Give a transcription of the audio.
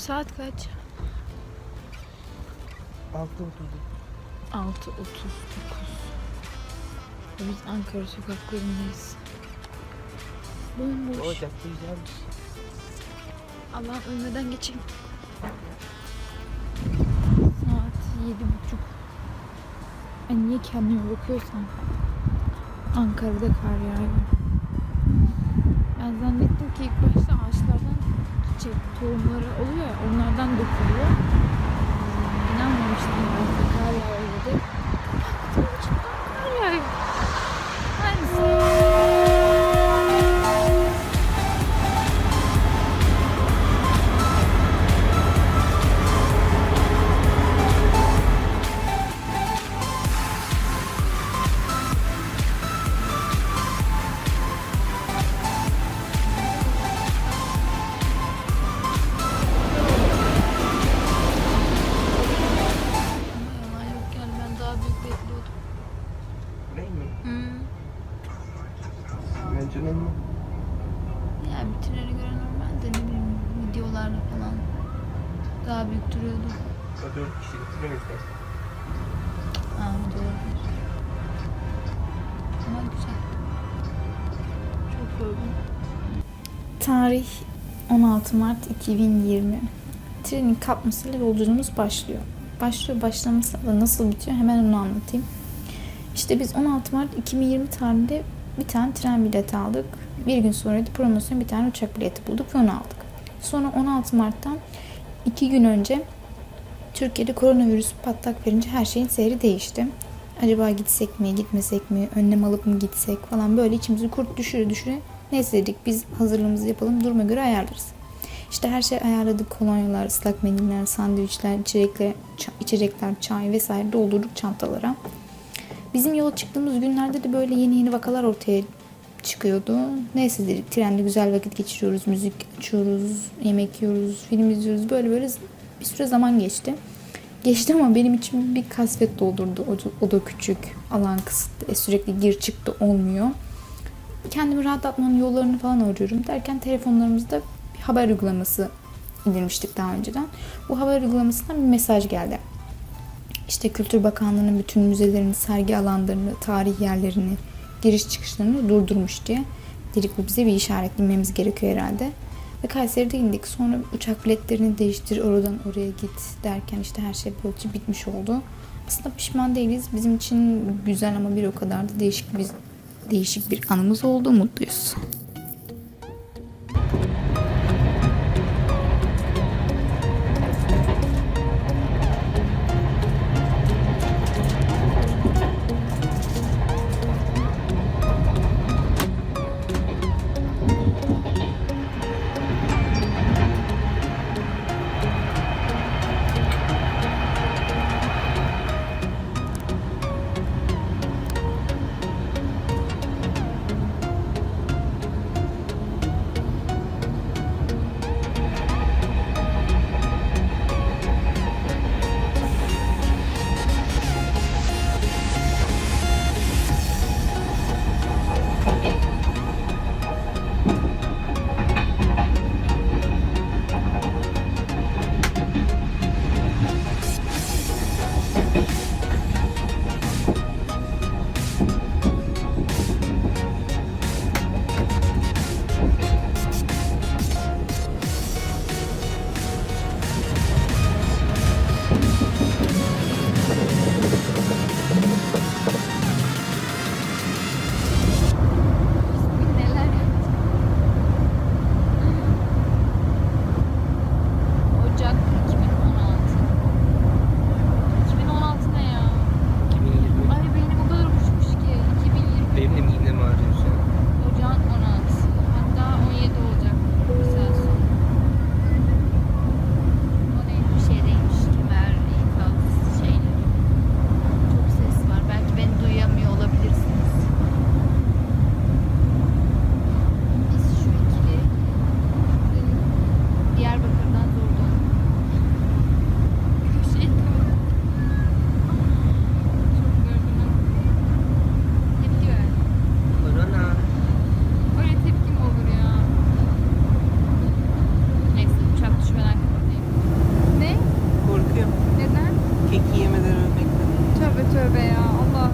Saat kaç? 6.30. 6.39. Biz Ankara sokaklarındayız. Bomboş. O cadde güzelmiş. Allah'ım ölmeden geçeyim. Saat yedi buçuk. Ay niye kendime bakıyorsam. Ankara'da kar yağıyor. Ben zannettim ki ilk başta ağaçlardan çiçek tohumları oluyor ya onlardan dökülüyor. İnanmamıştım ben Bence normal. Ya bütünlere göre normal de ne bileyim videolarda falan daha büyük duruyordu. O 4 kişilik tren istersen. Ha doğru. Ama güzel. Çok yorgun. Tarih 16 Mart 2020. Trenin kalkmasıyla yolculuğumuz başlıyor. Başlıyor başlaması da nasıl bitiyor hemen onu anlatayım. İşte biz 16 Mart 2020 tarihinde bir tane tren bileti aldık. Bir gün sonra da promosyon bir tane uçak bileti bulduk ve onu aldık. Sonra 16 Mart'tan iki gün önce Türkiye'de koronavirüs patlak verince her şeyin seyri değişti. Acaba gitsek mi, gitmesek mi, önlem alıp mı gitsek falan böyle içimizi kurt düşüre düşüre neyse dedik biz hazırlığımızı yapalım duruma göre ayarlarız. İşte her şey ayarladık. Kolonyalar, ıslak mendiller, sandviçler, içecekler, ça- içecekler, çay vesaire doldurduk çantalara. Bizim yola çıktığımız günlerde de böyle yeni yeni vakalar ortaya çıkıyordu. Neyse dedik trende güzel vakit geçiriyoruz, müzik açıyoruz, yemek yiyoruz, film izliyoruz. Böyle böyle bir süre zaman geçti. Geçti ama benim için bir kasvet doldurdu. O, o da küçük, alan kısıtlı, e, sürekli gir çıktı olmuyor. Kendimi rahatlatmanın yollarını falan arıyorum derken telefonlarımızda bir haber uygulaması indirmiştik daha önceden. Bu haber uygulamasından bir mesaj geldi. İşte Kültür Bakanlığı'nın bütün müzelerini, sergi alanlarını, tarih yerlerini, giriş çıkışlarını durdurmuş diye. Dedik bu bize bir işaretlememiz gerekiyor herhalde. Ve Kayseri'de indik. Sonra uçak biletlerini değiştir, oradan oraya git derken işte her şey böylece bitmiş oldu. Aslında pişman değiliz. Bizim için güzel ama bir o kadar da değişik bir değişik bir anımız oldu. Mutluyuz. kek yemeleri bekledim. Tövbe tövbe ya Allah'ım.